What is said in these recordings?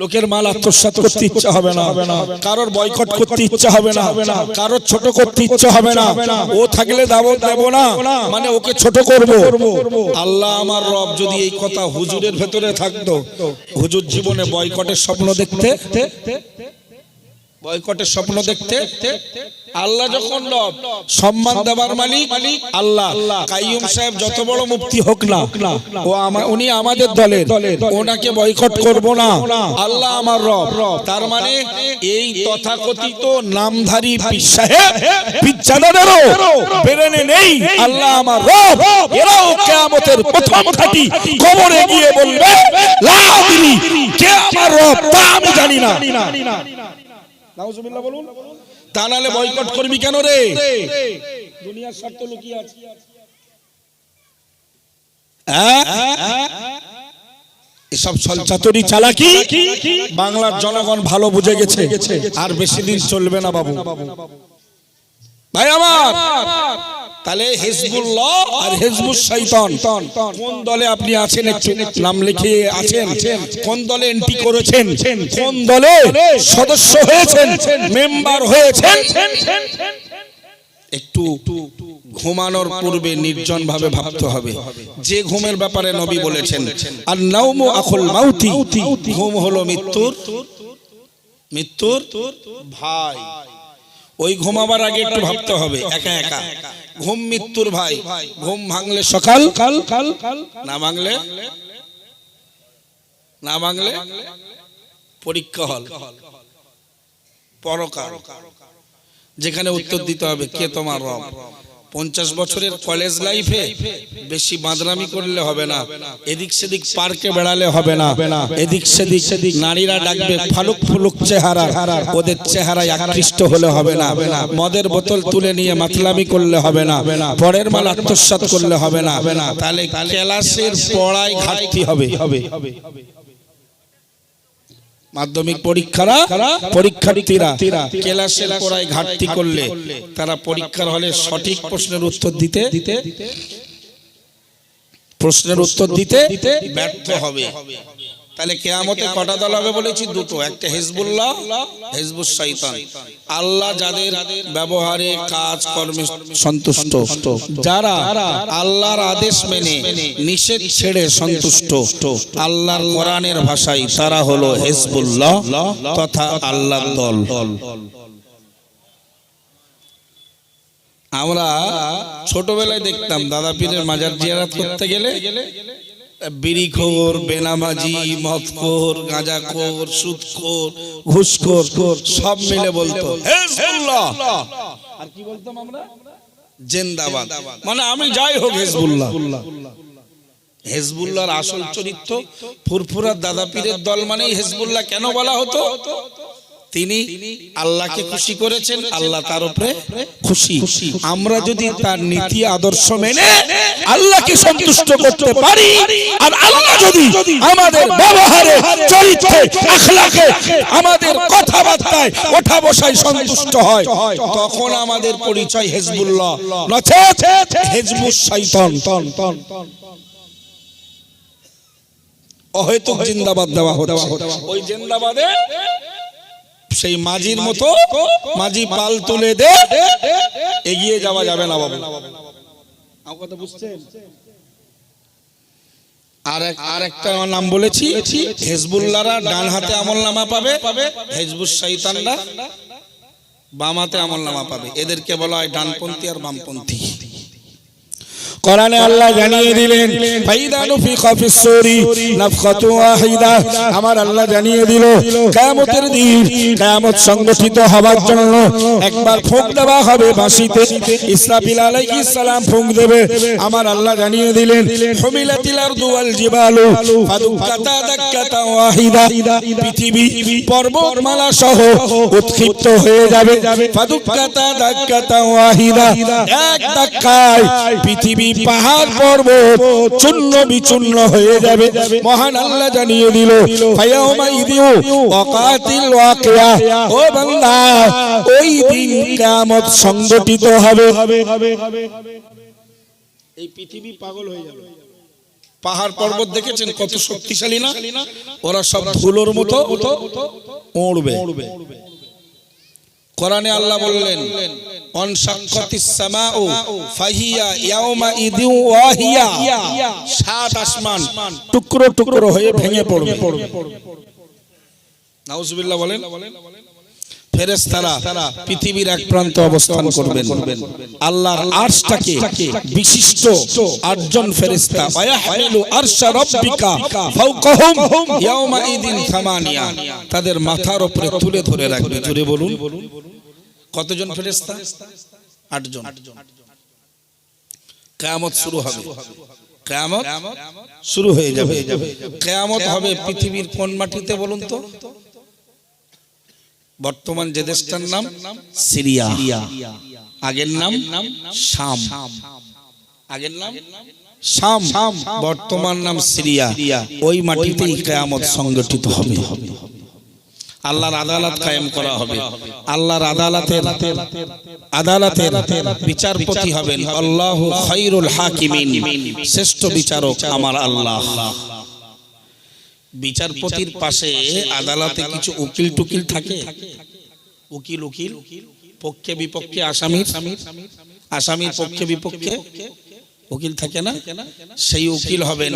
লোকের মাল আত্মসাত করতে ইচ্ছা হবে না। কারোর বয়কট করতে ইচ্ছা হবে না। কারোর ছোট করতে ইচ্ছা হবে না। ও থাকলে দাব, দেব না। মানে ওকে ছোট করব। আল্লাহ আমার রব যদি এই কথা হুজুরের ভেতরে থাকতো, হুজুর জীবনে বয়কটের স্বপ্ন দেখতে বয়কটের স্বপ্ন দেখতে আল্লাহ যখন রব সম্মান দেওয়ার মালিক আল্লাহ কাইয়ুম সাহেব যত বড় মুক্তি হোক না ও আমার উনি আমাদের দলের ওনাকে বয়কট করব না আল্লাহ আমার রব তার মানে এই তথাকথিত নামধারী পীর সাহেব পিচ্ছাদারেরও বেরেনে নেই আল্লাহ আমার রব এরাও কিয়ামতের প্রথম ঘাটি কবরে গিয়ে বলবে লা কে আমার রব তা আমি জানি না। নাউজুবিল্লাহ বলুন। তা নাহলে বয়কট করবি কেন রে? দুনিয়ার স্বার্থ লুকিয়ে আছে। হ্যাঁ? এসব ছলচাতুরি চালাকি? বাংলার জনগণ ভালো বুঝে গেছে। আর বেশি দিন চলবে না বাবু। ভাই আমার তাহলে হিজবুল্লাহ আর হিজবুল শৈতান কোন দলে আপনি আছেন একটু নাম লিখে আছেন? কোন দলে এন্ট্রি করেছেন? কোন দলে সদস্য হয়েছেন? মেম্বার হয়েছেন? একটু ঘুমানোর পূর্বে নির্জন ভাবে ভাবতে হবে। যে ঘুমের ব্যাপারে নবী বলেছেন আর নাউমু আখুল মাউতি ঘুম হলো মৃত্যুর মৃত্যুর ভাই। ওই ঘুমাবার আগে একটু ভাবতে হবে একা একা। ঘুম মৃত্যুর ভাই ঘুম ভাঙলে সকাল কাল কাল কাল। না ভাঙলে? না ভাঙলে? পরীক্ষা হল। পরকার যেখানে উত্তর দিতে হবে কে তোমার রব? পঞ্চাশ বছরের কলেজ লাইফে বেশি বাদরামি করলে হবে না। এদিক সেদিক পার্কে বেড়ালে হবে না। এদিক সেদিক সেদিক নারীরা ডাকবে, ফালুক ফুলুক চেহারা। ওদের চেহারায় আকৃষ্ট হলে হবে না। মদের বোতল তুলে নিয়ে মাতলামি করলে হবে না। পরের মাল আত্মসাৎ করলে হবে না। তাহলে ক্লাসের পড়ায় ঘাটতি হবে হবে। মাধ্যমিক পরীক্ষারা পরীক্ষার্থীরা ক্লাসের পড়ায় ঘাটতি করলে তারা পরীক্ষার হলে সঠিক প্রশ্নের উত্তর দিতে দিতে প্রশ্নের উত্তর দিতে ব্যর্থ হবে। তাহলে কেয়ামতে কটা দল হবে বলেছি দুটো। একটা হিজবুল্লাহ হিজবুল শৈতান আল্লাহ যাদের ব্যবহারে কাজ কর্মে সন্তুষ্ট যারা আল্লাহর আদেশ মেনে নিষেধ ছেড়ে সন্তুষ্ট। আল্লাহর কোরআনের ভাষায় তারা হলো হিজবুল্লাহ তথা আল্লাহর দল। আমরা ছোটবেলায় দেখতাম দাদা পীরের মাজার জিয়ারাত করতে গেলে বিড়িখোর বেনামাজি মদখোর গাঁজাখোর সুদখোর ঘুষখোর সব মিলে বলতো। হেজবুল্লাহ আর কি বলতাম আমরা? জিন্দাবাদ। মানে আমি যাই হোক হেজবুল্লাহ। হেজবুল্লাহর আসল চরিত্র ফুরফুরার দাদা পীরের দল মানেই হেজবুল্লাহ কেন বলা হতো? তিনি আল্লাহকে খুশি করেছেন আল্লাহ তার উপরে খুশি। আমরা যদি তার নীতি আদর্শ মেনে আল্লাহকে সন্তুষ্ট করতে পারি আর আল্লাহ যদি আমাদের ব্যবহারে চরিত্রে আখলাকে আমাদের কথাবার্তায় ওঠা বসায় সন্তুষ্ট হয় তখন আমাদের পরিচয় হেজবুল্লাহ। নচেত হেজবুস শৈতান অহেতুক জিন্দাবাদ দেওয়া হচ্ছে। ওই জিন্দাবাদে সেই মাঝির মতো মাঝি পাল তুলে দে এগিয়ে যাওয়া যাবে না বাবু। আমার কথা বুঝছেন? আর আর একটা আমার নাম বলেছি হেজবুল্লাহরা ডান হাতে আমল নামা পাবে হেজবুল শৈতানরা বাম হাতে আমল নামা পাবে। এদেরকে বলা হয় ডানপন্থী আর বামপন্থী। কোরআনে আল্লাহ জানিয়ে দিলেন, ফাইদা নুফিখা ফিস সূরি, নাফখাতু ওয়াহিদা। আমার আল্লাহ জানিয়ে দিল, কিয়ামতের দিন কিয়ামত সংগঠিত হবার জন্য একবার ফুঁক দেওয়া হবে বাঁশিতে। ইসরাফিল আলাইহিস সালাম ফুঁক দেবে। আমার আল্লাহ জানিয়ে দিলেন, হুমিলাতিল আরদু ওয়াল জিবালু ফাদুক্কাতা দাক্কাতা ওয়াহিদা। পৃথিবী পর্বতমালা সহ উৎক্ষিপ্ত হয়ে যাবে। ফাদুক্কাতা দাক্কাতা ওয়াহিদা। এক ধাক্কায় পৃথিবী পাহাড় পর্বত চূর্ণ বিচূর্ণ হয়ে যাবে। মহান আল্লাহ জানিয়ে দিল ফায়াউমা ইদিউ ওয়াকাতিল ওয়াকিয়া। ও বান্দা ওই দিন কিয়ামত সংগঠিত হবে। এই পৃথিবী পাগল হয়ে যাবে। পাহাড় পর্বত দেখেছেন কত শক্তিশালী না? ওরা সব ধুলোর মতো উড়বে। কোরআনে আল্লাহ বললেন সাত পৃথিবীর এক অবস্থান করবেন। আল্লাহর বিশিষ্ট আটজন থামানিয়া তাদের মাথার উপরে তুলে ধরে রাখবে। জোরে বলুন। কতজন ফেরেশতা? আটজন। কিয়ামত শুরু হবে। কিয়ামত শুরু হয়ে যাবে। কিয়ামত হবে পৃথিবীর কোন মাটিতে বলুন তো? বর্তমান যে দেশটার নাম সিরিয়া। আগের নাম শাম। আগের নাম শাম। বর্তমান নাম সিরিয়া। ওই মাটিতেই কিয়ামত সংগঠিত হবে। আল্লাহর আদালত কায়েম করা হবে। আল্লাহর আদালতের আদালতের বিচারপতি হবেন আল্লাহ খাইরুল হাকিমিন। শ্রেষ্ঠ বিচারক আমার আল্লাহ। বিচারপতির পাশে আদালতে কিছু উকিল টুকিল থাকে। উকিল উকিল পক্ষে বিপক্ষে আসামির আসামির পক্ষে বিপক্ষে উকিল থাকে না, সেই উকিল হবেন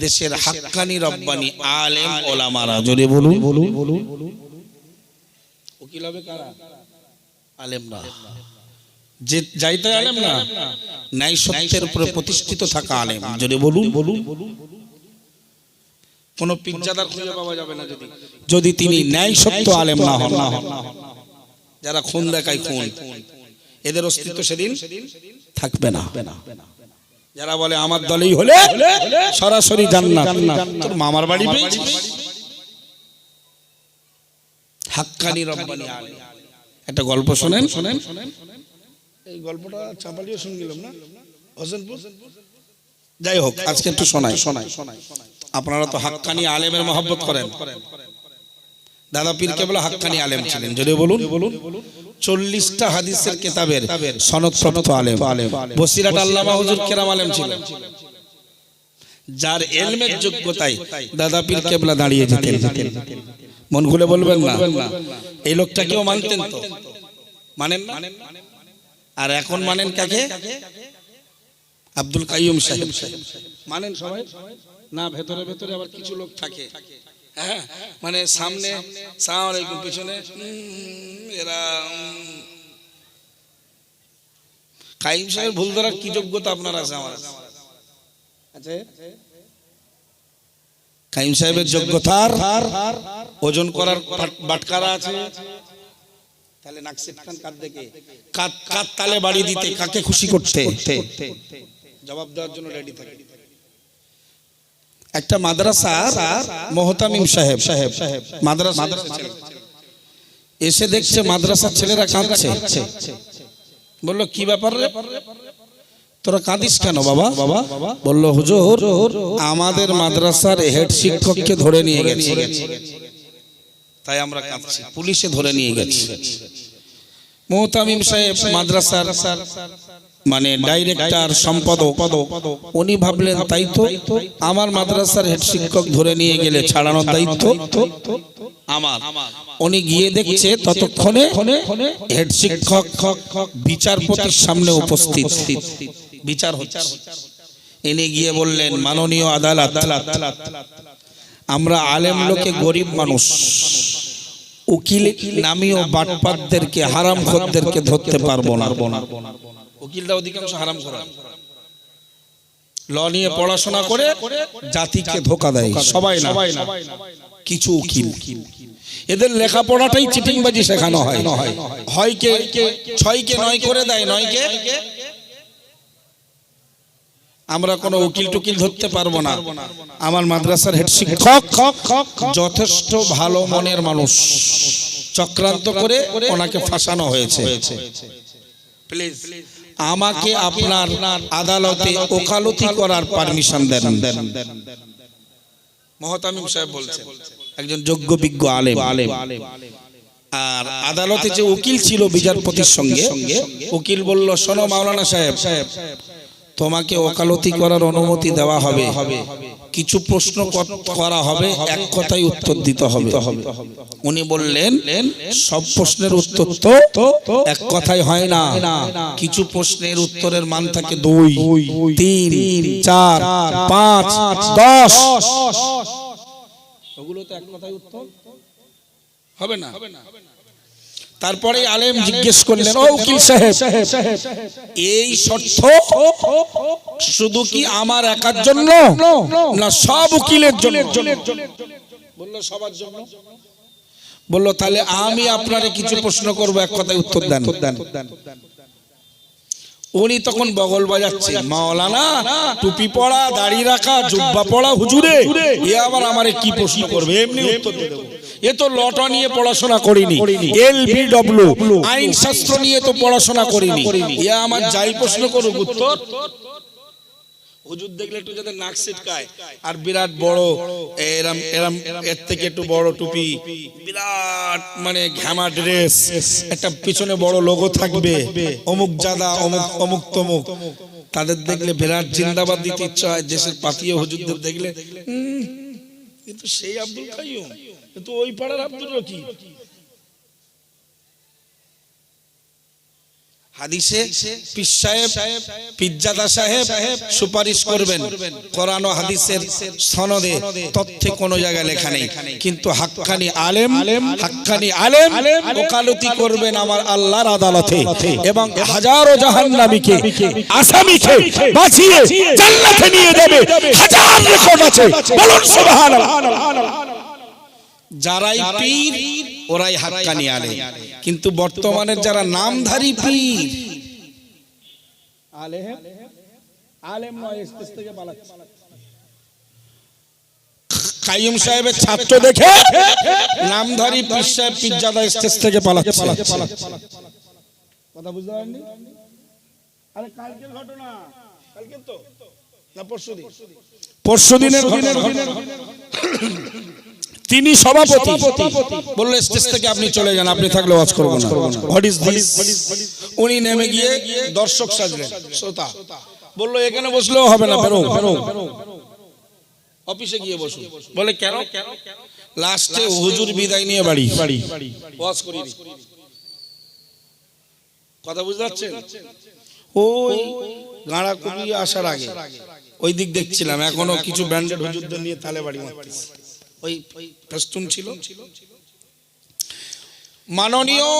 দেশের হাক্কানি রব্বানি আলেম ওলামারা। জোরে বলুন। উকিল হবে কারা? আলেমরা। যে যাইতে আলেম না, ন্যায় সত্যের উপরে প্রতিষ্ঠিত থাকা আলেম। যদি বলুন। বলুন কোন পিজ্জাদার খুঁজে পাওয়া যাবে না যদি। যদি তিনি ন্যায় সত্য আলেম না হন। যারা খুন দেখায় খুন। এদের অস্তিত্ব সেদিন থাকবে না। যারা বলে আমার দলেই হলে সরাসরি জান্নাত। তোর মামার বাড়ি পেয়েছিস? হাক্কানি রব্বানি আলেম একটা গল্প শোনেন। শোনেন এই গল্পটা চাপালিও শুনলাম না? হোসেনপুর যাই হোক, আজকে একটু শোনাই। শোনাই শোনাই আপনারা তো হাক্কানি আলেমের মহব্বত করেন। দাদা পীর কেবল হাক্কানি আলেম ছিলেন। যদি বলুন বলুন। চল্লিশটা হাদিসের কেতাবের সনদপ্রাপ্ত আলেম। বসিরাট আল্লামা হুজুর কেরাম আলেম ছিলেন। যার এলমের যোগ্যতায় দাদা পীর কেবলা দাঁড়িয়ে যেতেন। মন খুলে বলবেন না? এই লোকটাকেও মানতেন তো? মানেন আর এখন মানেন কাকে? আব্দুল কাইয়ুম সাহেব। মানেন সবাই? না ভেতরে ভেতরে আবার কিছু লোক থাকে। হ্যাঁ? মানে সামনে সালাম আলাইকুম পিছনে এরা কাইম সাহেব ভুল ধরার কি যোগ্যতা আপনার আছে আমার? আছে? কাইম সাহেবের যোগ্যতার ওজন করার বাটকারা আছে। তাহলে নাক সিটকান কার দেখে। কাত কাত তালে বাড়ি দিতে কাকে খুশি করতে? জবাব দেওয়ার জন্য রেডি থাকে। একটা মাদ্রাসা মোহতামিম সাহেব। সাহেব সাহেব মাদ্রাসা এসে দেখছে মাদ্রাসার ছেলেরা কাঁদছে। বলল, কি ব্যাপার তোরা কাঁদিস কেন বাবা বাবা? বলল, হুজুর, আমাদের মাদ্রাসার হেড শিক্ষককে ধরে নিয়ে গেছে। তাই আমরা কাঁদছি। পুলিশে ধরে নিয়ে গেছে। মোহতামিম সাহেব মাদ্রাসার মানে ডাইরেক্টর সম্পাদক, উনি ভাবলেন, তাই তো আমার মাদ্রাসার হেড শিক্ষক ধরে নিয়ে গেলে ছাড়ানোর দায়িত্ব? আমার। উনি গিয়ে দেখছে ততক্ষণে হেড শিক্ষক বিচারপতির সামনে উপস্থিত। বিচার হচ্ছে। ইনি গিয়ে বললেন, মাননীয় আদালত, আমরা আলেম লোকে গরিব মানুষ। উকিল নামীয় বাটপাতদেরকে হারাম খদ্দেরকে ধরতে পারব না। উকিলরা অধিকাংশ হারাম করা। ল নিয়ে পড়াশোনা করে জাতিকে ধোকা দেয়। সবাই না। কিছু উকিল। এদের লেখাপড়াটাই চিটিংবাজি শেখানো হয়। হয়। কে ছয়কে নয় করে দেয় নয়কে আমরা কোনো উকিল টুকিল ধরতে পারব না। আমার মাদ্রাসার হেড শিক্ষক যথেষ্ট ভালো মনের মানুষ। চক্রান্ত করে ওনাকে ফাঁসানো হয়েছে। প্লিজ। আমাকে আপনার আদালতে ওকালতি করার পারমিশন দেন। দেন। মহতামিম সাহেব বলছেন একজন যোগ্য বিজ্ঞ আলেম। আলেম। আর আদালতে যে উকিল ছিল বিচারপতির সঙ্গে উকিল বলল শোনো মাওলানা সাহেব সাহেব তোমাকে ওকালতি করার অনুমতি দেওয়া হবে। কিছু প্রশ্ন করা হবে, এক কথাই উত্তর দিতে হবে। উনি বললেন, সব প্রশ্নের উত্তর তো এক কথাই হয় না। কিছু প্রশ্নের উত্তরের মান থাকে দুই, তিন, চার, পাঁচ, দশ। ওগুলো তো এক কথাই উত্তর হবে না। তারপরে আলেম জিজ্ঞেস করলেন ও উকিল সাহেব এই শর্ত শুধু কি আমার একার জন্য? না সব উকিলের জন্য। বলল সবার জন্য? বলল তাহলে আমি আপনারে কিছু প্রশ্ন করব এক কথায় উত্তর দেন। উনি তখন বগল বাজাচ্ছে মাওলানা টুপি পড়া দাড়ি রাখা জুব্বা পড়া হুজুরে এ আবার আমারে কি প্রশ্ন করবে? এমনি উত্তর দেব। এ তো লটা নিয়ে পড়াশোনা করিনি। L B W. আইন শাস্ত্র নিয়ে তো পড়াশোনা করিনি। এ আমার যাই প্রশ্ন করুক উত্তর। হুজুর দেখলে একটু যাতে নাক সিটকায় আর বিরাট বড়, এরম এরম, এর থেকে একটু বড় টুপি। বিরাট মানে ঘ্যামা ড্রেস। একটা পিছনে বড় লোগো থাকবে। অমুক জাদা, অমুক অমুক তমুক। তাদের দেখলে বিরাট জিন্দাবাদ দিতে ইচ্ছা হয়। দেশের পাতিয়ে হুজুরদের দেখলে কিন্তু সেই আব্দুল কাইয়ুম। কিন্তু ওই পাড়ার আব্দুল রকি হাদিসে পীর সাহেব পিজ্জাদা সাহেব সুপারিশ করবেন। কোরআন ও হাদিসের সনদে তথ্যে কোনো জায়গায় লেখা নেই। কিন্তু হাক্কানি আলেম হাক্কানি আলেম ওকালতি করবেন আমার আল্লাহর আদালতে এবং হাজারো জাহান্নামীকে, আসামিকে বাঁচিয়ে জান্নাতে নিয়ে যাবে। হাজার রেকর্ড আছে। বলুন সুবহানাল্লাহ। যারাই পীর ওরাই হাক্কানি আলেম। কিন্তু বর্তমানের যারা নামধারী পীর আলেম আলেম নয় থেকে পালাচ্ছে। কাইয়ুম সাহেবের ছাত্র দেখে নামধারী পীর সাহেব পিজ্জাদা স্টেজ থেকে পালাচ্ছে। কথা বুঝতে পারেননি? আরে কালকের ঘটনা। কালকে তো? না পরশুদিন পরশুদিনের ঘটনা। তিনি সভাপতি। বলল স্টেজ থেকে আপনি চলে যান আপনি থাকলে ওয়াজ করব না। হোয়াট ইজ দিস উনি নেমে গিয়ে দর্শক সাজলেন শ্রোতা। বলল এখানে বসলেও হবে না বেরো। বেরো অফিসে গিয়ে বসুন। বলে কেন? লাস্টে হুজুর বিদায় নিয়ে বাড়ি। বাড়ি ওয়াজ করি কথা বুঝতে পারছেন? ওই গাঁড়া কবি আসার আগে। ওই দিক দেখছিলাম এখনও কিছু ব্যান্ডেড হুজুরদের নিয়ে তালে বাড়ি মারতেছে। ওই ফেস্টুন ছিল। মাননীয়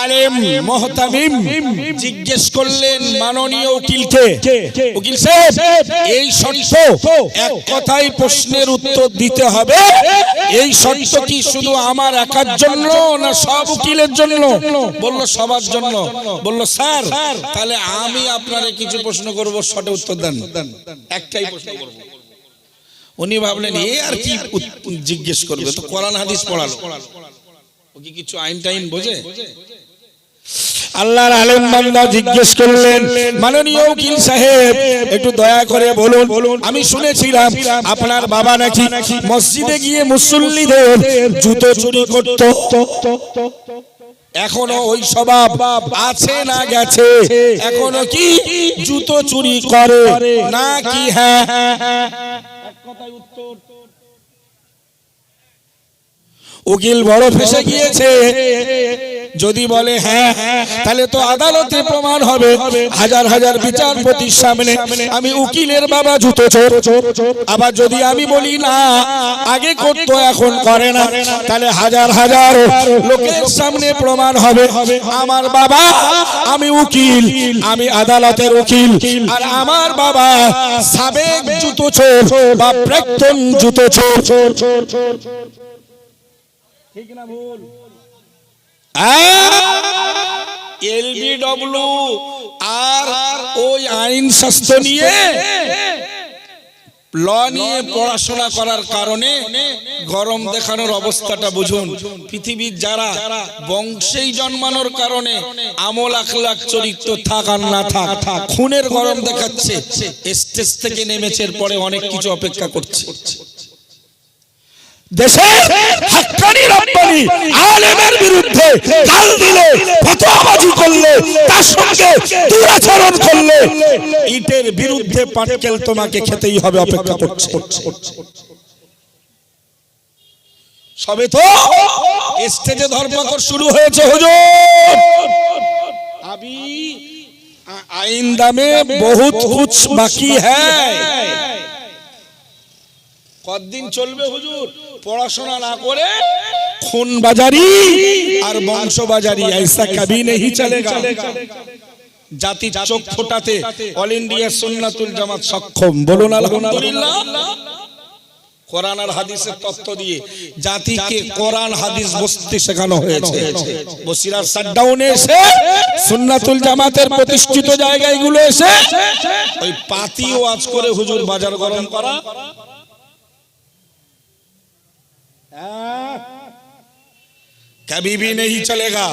আলেম মোহতামিম জিজ্ঞেস করলেন মাননীয় উকিলকে উকিল সাহেব এই শর্ত এক কথাই প্রশ্নের উত্তর দিতে হবে। এই শর্ত কি শুধু আমার একার জন্য না সব উকিলের জন্য? বলল সবার জন্য। বলল স্যার তাহলে আমি আপনারে কিছু প্রশ্ন করব শর্টে উত্তর দেন। একটাই প্রশ্ন করব। উনি ভাবলেন এ আর কি জিজ্ঞেস করবে? তো কোরআন হাদিস পড়ালো। ও কি কিছু আইন টাইন বোঝে? আল্লাহর আলেম বান্দা জিজ্ঞেস করলেন মাননীয় উকিল সাহেব একটু দয়া করে বলুন আমি শুনেছিলাম আপনার বাবা নাকি মসজিদে গিয়ে মুসল্লিদের জুতো চুরি করত। এখনও ওই স্বভাব আছে না গেছে? এখনও কি জুতো চুরি করে? না কি হ্যাঁ হ্যাঁ? উকিল বড় ফেসে গিয়েছে। যদি বলে হ্যাঁ তাহলে তো আদালতে প্রমাণ হবে। হাজার হাজার বিচারপতির সামনে আমি উকিলের বাবা জুতো আবার যদি আমি বলি না, আগে করতো এখন করে না, তাহলে হাজার হাজার লোকের সামনে প্রমাণ হবে। আমার বাবা, আমি উকিল, আমি আদালতের উকিল। আর আমার বাবা সাবেক জুতো চোর বা প্রাক্তন জুতো চোর। ঠিক না ভুল। এলবিডব্লিউ আর ওই আইন শাস্ত্র নিয়ে ল নিয়ে পড়াশোনা করার কারণে গরম দেখানোর অবস্থাটা বুঝুন। পৃথিবীর যারা বংশেই জন্মানোর কারণে আমল আখলাখ চরিত্র থাক আর না থাক, খুনের গরম দেখাচ্ছে, স্টেজ থেকে নেমেছে পরে অনেক কিছু অপেক্ষা করছে। সবে তো স্টেজে শুরু হয়েছে হুজুর। আইন দামে বহুত বাকি হ্যাঁ কতদিন চলবে হুজুর? পড়াশোনা না করে খুন বাজারি আর বংশ বাজারি ऐसा कभी नहीं चलेगा জাতি চোখ ফোটাতে অল ইন্ডিয়া সুন্নাতুল জামাত সক্ষম বলুন আলহামদুলিল্লাহ কোরআন আর হাদিসের তত্ত্ব দিয়ে জাতিকে কোরআন হাদিস বসতে শেখানো হয়েছে বসিরার শাটডাউনে এসে সুন্নাতুল জামাতের প্রতিষ্ঠিত জায়গাগুলো এসে ওই পাতি ওয়াজ করে হুজুর বাজার গরম করা কবি ভি নেই চলেগা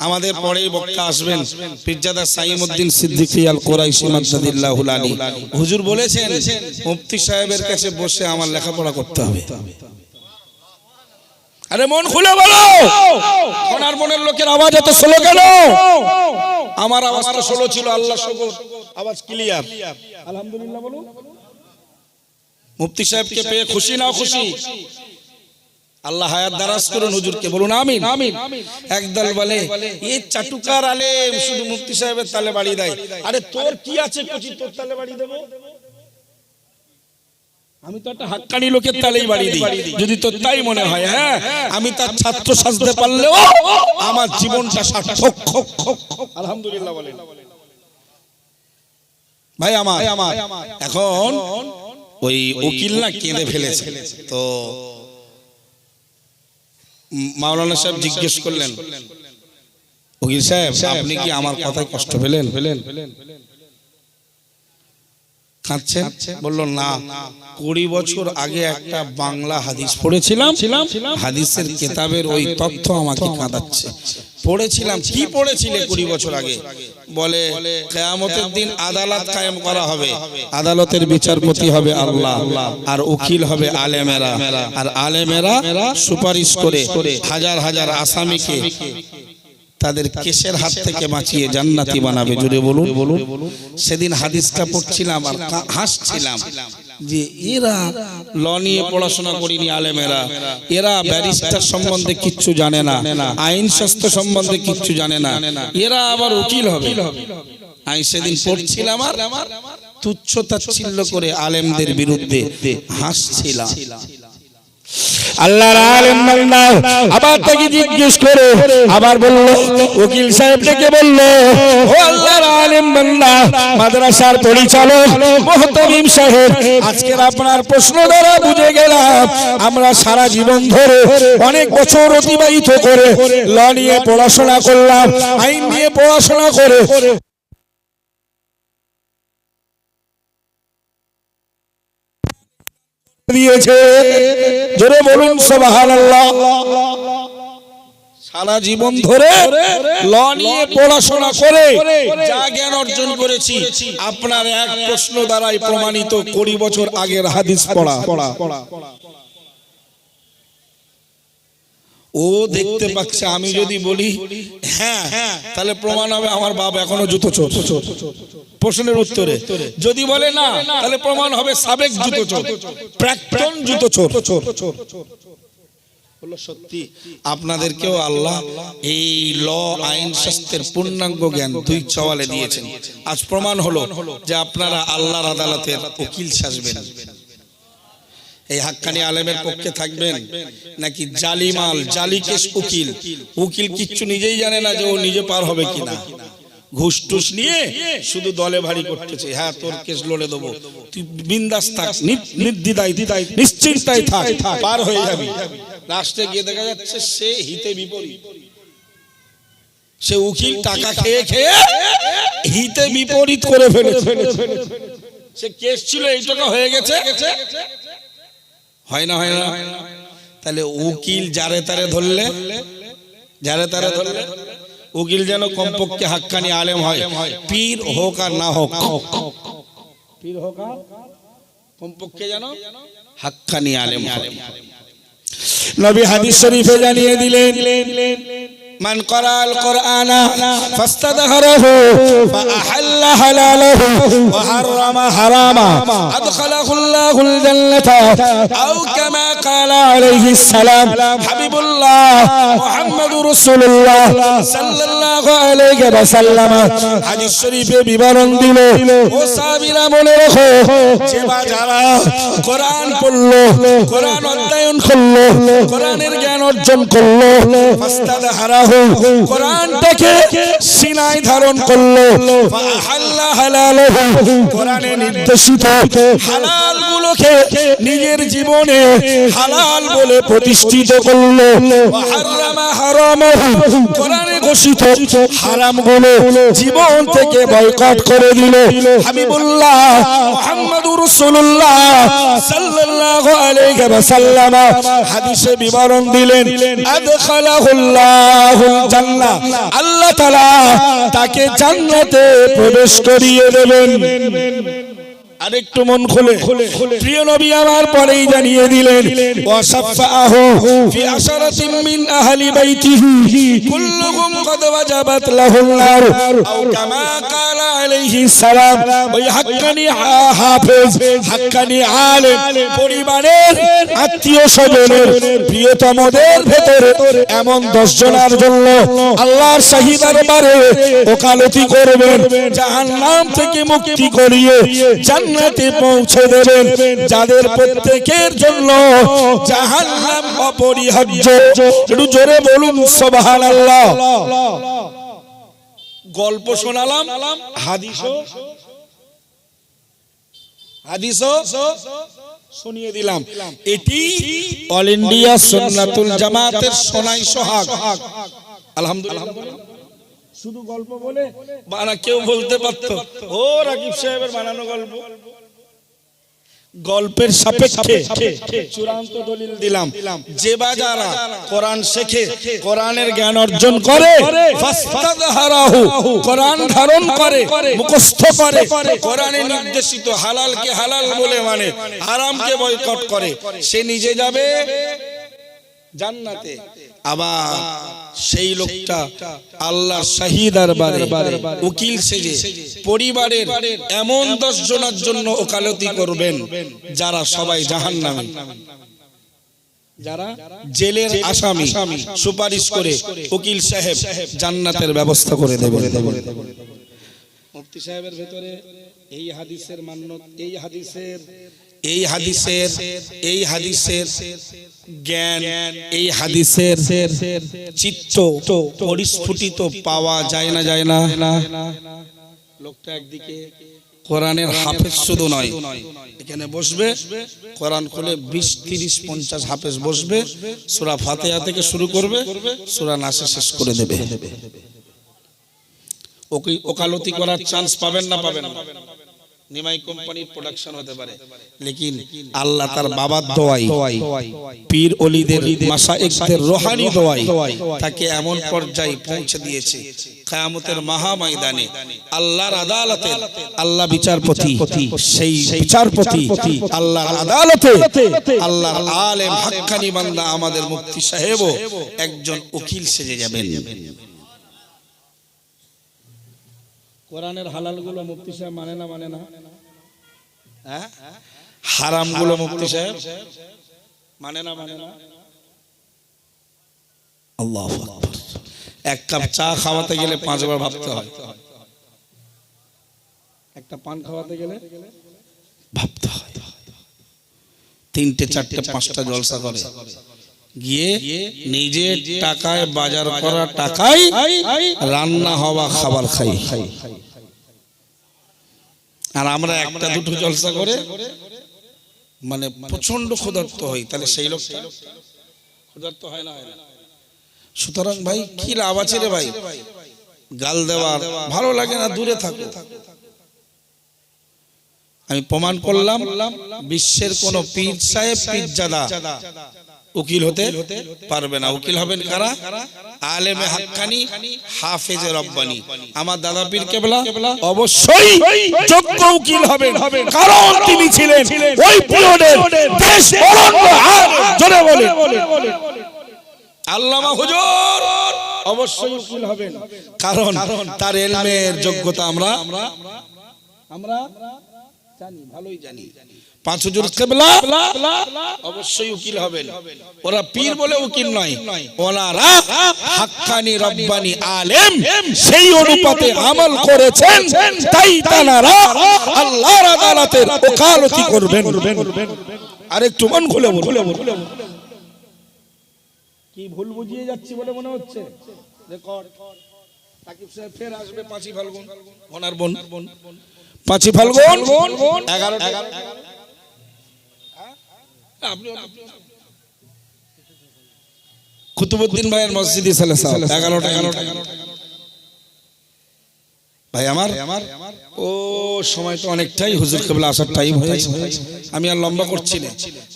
আমাদের পরেই বক্তা আসবেন পিজ্জাদা সাইমউদ্দিন সিদ্দিকী আল কোরাইশি মাদাদিল্লাহুল আলী হুজুর বলেছেন মুফতি সাহেবের কাছে বসে আমার লেখাপড়া করতে হবে। আরে মন খুলে বলো! সোনার মনের লোকের আওয়াজ এত স্লো কেন? আমার আওয়াজটা স্লো ছিল আল্লাহ শুকর আওয়াজ ক্লিয়ার আলহামদুলিল্লাহ বলো মুফতি সাহেবকে পেয়ে খুশি না খুশি? আল্লাহ হায়াত দারাজ করুন হুজুরকে বলুন আমিন। আমিন। একদল বলে এই চাটুকার আলে শুধু মুফতি সাহেবের তালে বাড়ি দেয়। আরে তোর কি আছে কচি? তোর তালে বাড়ি দেবো? আমি তো একটা হাক্কানি লোকের তালেই বাড়ি দিই। যদি তোর তাই মনে হয় হ্যাঁ আমি তার ছাত্র সাজতে পারলেও আমার জীবনটা সার্থক। আলহামদুলিল্লাহ বলেন। ভাই আমার এখন ওই উকিল না কেঁদে ফেলেছে। তো মাওলানা সাহেব জিজ্ঞেস করলেন উকিল সাহেব আপনি কি আমার কথায় কষ্ট পেলেন? পেলেন? কাঁদছেন বলল না কুড়ি বছর আগে একটা বাংলা হাদিস পড়েছিলাম। হাদিসের কেতাবের ওই তথ্য আমাকে কাঁদাচ্ছে। পড়েছিলাম কি পড়েছিলে কুড়ি বছর আগে? বলে কেয়ামতের দিন আদালত কায়েম করা হবে। আদালতের বিচারপতি হবে আল্লাহ। আর উকিল হবে আলেমেরা। আর আলেমেরা সুপারিশ করে হাজার হাজার আসামিকে তাদের কেশের হাত থেকে বাঁচিয়ে জান্নাতি বানাবে। জুড়ে বলুন। বলুন। সেদিন হাদিসটা পড়ছিলাম আর হাসছিলাম। যে এরা ল নিয়ে পড়াশোনা করিনি আলেমেরা। এরা ব্যারিস্টার সম্বন্ধে কিচ্ছু জানে না, আইন শাস্ত্র সম্বন্ধে কিচ্ছু জানে না। এরা আবার উকিল হবে। আমি সেদিন পড়ছিলাম আর তুচ্ছ তাচ্ছিল্য করে আলেমদের বিরুদ্ধে হাসছিলাম। আল্লাহর আলেম বান্দা আবার তাকে জিজ্ঞেস করে, আবার বলল উকিল সাহেব থেকে বলল, ও আল্লাহর আলেম বান্দা, মাদ্রাসার পরিচালক মোহতামিম সাহেব, আজকের আপনার প্রশ্ন দ্বারা বুঝে গেলাম, আমরা সারা জীবন ধরে অনেক বছর অতিবাহিত করে ল নিয়ে পড়াশোনা করলাম, আইন নিয়ে পড়াশোনা করে দিয়েছে। জোরে বলুন সারা জীবন ধরে ল নিয়ে পড়াশোনা করে যা জ্ঞান অর্জন করেছি, আপনার এক প্রশ্ন দ্বারাই প্রমাণিত কুড়ি বছর আগের হাদিস পড়া। ও দেখতে পাচ্ছে আমি যদি বলি হ্যাঁ তাহলে প্রমাণ হবে আমার বাপ এখনও জুতো চোর। প্রশ্নের উত্তরে যদি বলে না তাহলে প্রমাণ হবে সাবেক জুতো চোর প্রাক্তন জুতো চোর। হলো সত্যি। আপনাদেরকেও আল্লাহ এই ল আইন শাস্ত্রের পূর্ণাঙ্গ জ্ঞান দুই চওয়ালে দিয়েছেন। আজ প্রমাণ হলো যে আপনারা আল্লাহর আদালতের উকিল সাজবেন। এই হাক্কানি আলেমের পক্ষে থাকবেন? নাকি জালিমাল, জালিকেশ উকিল? উকিল কিচ্ছু নিজেই জানে না যে ও নিজে পার হবে কিনা। ঘুষ টুস নিয়ে শুধু দলে ভারী করতেছে। হ্যাঁ তোর কেস লড়ে দেবো। তুই বিন্দাস থাক নির- নির্দ্বিধায় দিদায় নিশ্চিন্তায় থাক, পার হয়ে যাবি। লাস্টে গিয়ে দেখা যাচ্ছে সে হিতে বিপরীত। সে উকিল টাকা খেয়ে খেয়ে হিতে বিপরীত করে ফেলেছে। সে কেস ছিল এইটুকু হয়ে গেছে। হয় না হয় না? তাহলে উকিল যারে তারে ধরলে যারে তারে ধরলে উকিল যেন কমপক্ষে হাক্কানি আলেম হয়। পীর হোক আর না হোক। পীর হোক আর কমপক্ষে যেন হাক্কানি আলেম হয়। নবী হাদিস শরীফে জানিয়ে দিলেন। من قرأ القرآن فاستظهره فأحل حلاله وحرم حراما أدخله الله الجنة أو كما قال عليه السلام حبيب الله محمد رسول الله صلى الله عليه وسلم হাদিস শরীফে বিবরণ দিল ও সাহাবীরা মনে রাখো যে বা যারা কোরআন পড়লো কোরআন অধ্যয়ন করলো কোরআনের জ্ঞান অর্জন করলো ফাস্তাদহারাহু কোরআনটাকে সিনাই ধারণ করল। কোরআনে নির্দেশিত। হালাল গুলোকে নিজের জীবনে হালাল বলে প্রতিষ্ঠিত করল। হারামা কোরআনে ঘোষিত হারামগুলো জীবন থেকে বয়কট করে দিল। হাবিবুল্লাহ মুহাম্মাদুর রাসূলুল্লাহ সাল্লাল্লাহু আলাইহি ওয়াসাল্লাম হাদিসে বিবরণ দিলেন আদখালাহুল্লাহুল জান্নাহ। আল্লাহ তাআলা তাকে জান্নাতে প্রবেশ করিয়ে দেবেন। আরেকটু মন খুলে। প্রিয় নবী আমার পরেই জানিয়ে দিলেন পরিবারের আত্মীয় স্বজনের প্রিয়তমদের ভেতরে এমন দশ জনের জন্য আল্লাহর শাহী দরবারে ওকালতি করবেন, জাহান্নাম থেকে মুক্তি করিয়ে জান্নাতে পৌঁছে দেবেন। যাদের প্রত্যেকের জন্য জাহান্নাম অপরিহার্য। একটু জোরে বলুন, সুবহানাল্লাহ। গল্প শোনালাম হাদিসও শুনিয়ে দিলাম। এটি অল ইন্ডিয়া সুন্নাতুল জামাতের সোনাই সোহাগ। আলহামদুলিল্লাহ। শুধু গল্প বলে? বানা কেউ বলতে পারতো। ও রাকিব সাহেবের বানানো গল্প। গল্পের সাপেক্ষে চূড়ান্ত দলিল দিলাম। যে বা যারা কোরআন শেখে, কোরআনের জ্ঞান অর্জন করে কোরআন ধারণ করে, মুখস্থ করে, কোরআনে নির্দেশিত হালালকে হালাল বলে মানে হারামকে বয়কট করে, সে নিজে যাবে জান্নাতে। আবার সেই লোকটা আল্লাহর শাহিদার বারে উকিল সেজে পরিবারের এমন দশ জনের জন্য ওকালতি করবেন যারা সবাই জাহান্নামী। যারা? জেলের আসামি সুপারিশ করে উকিল সাহেব জান্নাতের ব্যবস্থা করে দেবে মুফতি সাহেবের ভেতরে এই হাদিসের মান্যত এই হাদিসের এই হাদিসের এই হাদিসের জ্ঞান, এই হাদিসের চিত্ত পরিস্ফুটিত পাওয়া যায় না যায় না। লোকটা একদিকে কোরআনের হাফেজ শুধু নয়, এখানে বসবে, কোরআন খুলে বিশ, তিরিশ, পঞ্চাশ হাফেজ বসবে, সুরা ফাতেহা থেকে শুরু করবে, সুরা নাসে শেষ করে দেবে। ওকে ওকালতি করার চান্স পাবেন না পাবেন না। নিমাই কোম্পানির প্রোডাকশন হতে পারে। লেকিন আল্লাহ তার বাবার দোয়াই পীর অলিদের মাসায়েকদের রোহানি দোয়াই তাকে এমন পর্যায়ে পৌঁছে দিয়েছে। কিয়ামতের মহা ময়দানে আল্লাহর আদালতে আল্লাহ বিচারপতি সেই বিচারপতি আল্লাহর আদালতে আল্লাহর আলেম হাক্কানি বান্দা আমাদের মুফতি সাহেবও একজন উকিল সেজে যাবেন। কোরআনের হালালগুলো মুফতি সাহেব মানে না মানে না? হ্যাঁ? হারামগুলো মুফতি সাহেব মানে না মানে না? আল্লাহ এক কাপ চা খাওয়াতে গেলে পাঁচবার ভাবতে হয়। একটা পান খাওয়াতে গেলে? ভাবতে হয়। তিনটে চারটে পাঁচটা জলসা করে। গিয়ে নিজের টাকায় বাজার করা টাকায় রান্না হওয়া খাবার খাই। আর আমরা একটা দুটো জলসা করে মানে প্রচণ্ড ক্ষুধার্ত হই তাহলে সেই লোকটা? ক্ষুধার্ত হয় না সুতরাং ভাই কি লাভ আছে রে ভাই? গাল দেওয়ার ভালো লাগে না দূরে থাকো। আমি প্রমাণ করলাম বিশ্বের কোন পীর সাহেব পীরজাদা। উকিল হতে পারবে না। উকিল হবেন কারা? আলেমে হাক্কানি, হাফেজে রব্বানি। আমার দাদা পীর কেবলা? অবশ্যই যোগ্য উকিল হবেন। কারণ তিনি ছিলেন ওই পিরিয়ডের দেশ বরণ্য আলেম। জোরে বলে আল্লামা হুজুর অবশ্যই উকিল হবেন। কারণ তার এলমের যোগ্যতা আমরা আমরা জানি, ভালোই জানি। পাঁচ হুজুর কেবলা? অবশ্যই উকিল হবেন। ওরা পীর বলে উকিল নয়। ওনারা হাক্কানি রব্বানি আলেম। সেই অনুপাতে আমল করেছেন। তাই তানারা আল্লাহর আদালতের ওকালতি করবেন। আরেকটু মন খুলে বলুন। কি ভুল বুঝিয়ে যাচ্ছি বলে মনে হচ্ছে? রেকর্ড। সাকিব সাহেব ফের আসবে পাঁচই ফাল্গুন। ওনার বোন। পাঁচই ফাল্গুন। এগারো কুতুবুদ্দিন ভাইয়ের মসজিদে সালেসা এগারোটা এগারোটা ভাই আমার? ও, সময় তো অনেকটাই, হুজুর কেবলা আসার টাইম হয়েছে। আমি আর লম্বা করছি না।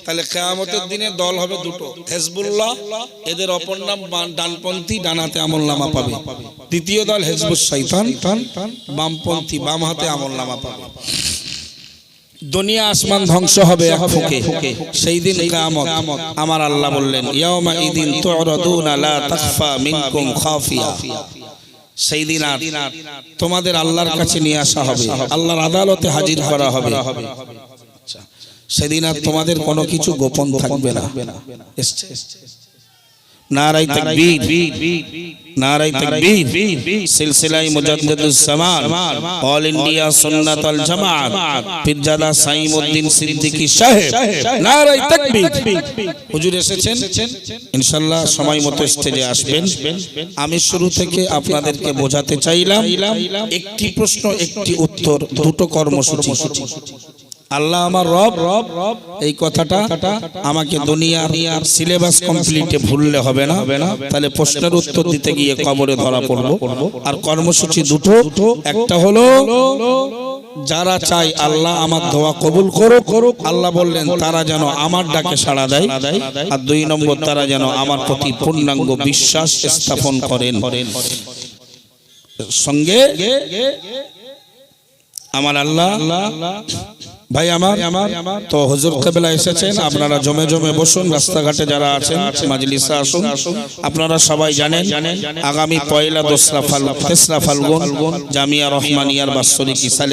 তাহলে কেয়ামতের দিনে দল হবে দুটো। হেজবুল্লাহ, এদের অপর নাম ডানপন্থী ডানাতে আমল নামা পাবে। দ্বিতীয় দল হেজবুল শৈতান বামপন্থী বাম হাতে আমল নামা পাবে। দুনিয়া আসমান ধ্বংস হবে এক ফুকে। সেই দিন কিয়ামত। আমার আল্লাহ বললেন ইয়াউমা ইদিন তুরাদুনা লা তাখফা মিনকুম খাফিয়া। সেই দিন আর তোমাদের আল্লাহর কাছে নিয়ে আসা হবে। আল্লাহর আদালতে হাজির করা হবে। আচ্ছা, সেদিন আর তোমাদের কোনো কিছু গোপন থাকবে না। নারাই তাকবীর নারাই তাকবীর সিলসিলাই মুজাদ্দিদুস জামান অল ইন্ডিয়া সুন্নাত আল জামাত, পীরজাদা সাইমউদ্দিন সিদ্দিকী সাহেব নারাই তাকবীর। হুজুর এসেছেন? ইনশাআল্লাহ সময় মতো স্টেজে আসবেন। আমি শুরু থেকে আপনাদেরকে বোঝাতে চাইলাম, একটি প্রশ্ন, একটি উত্তর, দুটো কর্মসূচি। আল্লাহ আমার রব রব রব এই কথাটা আমাকে দুনিয়ার সিলেবাস কমপ্লিটে ভুললে হবে না। হবে না তাহলে প্রশ্নের উত্তর দিতে গিয়ে কবরে ধরা পড়ব। আর কর্মসূচি দুটো, একটা হলো, যারা চাই আল্লাহ আমার দোয়া কবুল করুক করুক, আল্লাহ বললেন, তারা যেন আমার ডাকে সাড়া দেয়। আর দুই নম্বর, তারা যেন আমার প্রতি পূর্ণাঙ্গ বিশ্বাস স্থাপন করেন। সঙ্গে, আমার আল্লাহ ভাই আমার আমার তো হজুর কেবেলা এসেছেন, আপনারা জমে জমে বসুন, রাস্তাঘাটে যারা আছেন, মাজলিসা আসুন, আপনারা সবাই জানেন, আগামী পয়লা দোসরা ফাল্গুন, জামিয়া রহমানিয়ার বাৎসরিক ইসালে